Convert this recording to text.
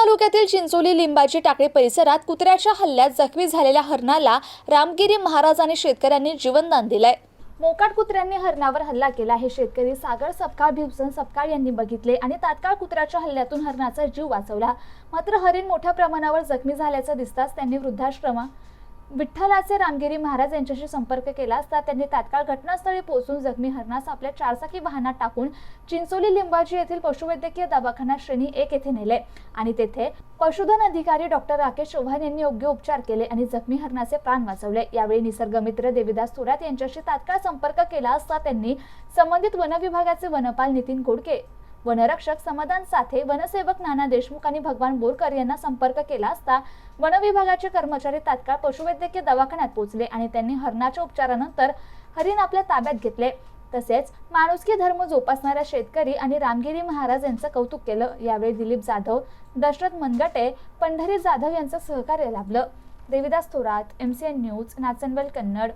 तालुक्यातील चिंचोली लिंबाची टाकळी परिसरात कुत्र्याच्या हल्ल्यात जखमी झालेल्या हरणाला रामगिरी महाराज आणि शेतकऱ्यांनी जीवनदान दिलंय. मोकाट कुत्र्यांनी हरणावर हल्ला केला. हे शेतकरी सागर सपकाळ भिवसन सपकाळ यांनी बघितले आणि तात्काळ कुत्र्याच्या हल्ल्यातून हरणाचा जीव वाचवला. मात्र हरिण मोठ्या प्रमाणावर जखमी झाल्याचं दिसताच त्यांनी वृद्धाश्रमा विठ्ठलाचे रामगिरी महाराज यांच्याशी संपर्क केला असता त्यांनी तात्काळ घटनास्थळी पोहोचून जखमी हरणास आपल्या चारचाकी वाहनात टाकून चिंचोली लिंबाजी येथील पशुवैद्यकीय दवाखाना श्रेणी एक येथे नेले. आणि तेथे पशुधन अधिकारी डॉक्टर राकेश चव्हाण यांनी योग्य उपचार केले आणि जखमी हरणाचे प्राण वाचवले. यावेळी निसर्गमित्र देविदास थोरात यांच्याशी तात्काळ संपर्क केला असता त्यांनी संबंधित वन विभागाचे वनपाल नितीन गोडके वनरक्षक समाधान साथे वनसेवक नाना देशमुख आणि भगवान बोरकर यांना संपर्क केला असता वन विभागाचे कर्मचारी तात्काळ पशुवैद्यकीय दवाखान्यात पोहोचले आणि त्यांनी हरणाच्या उपचारानंतर हरिण आपल्या ताब्यात घेतले. तसेच माणुसकी धर्म जोपासणाऱ्या शेतकरी आणि रामगिरी महाराज यांचं कौतुक केलं. यावेळी दिलीप जाधव दशरथ मनगटे पंढरी जाधव यांचं सहकार्य लाभलं. Devidas Thorat M C N news Nachanvel Kannad.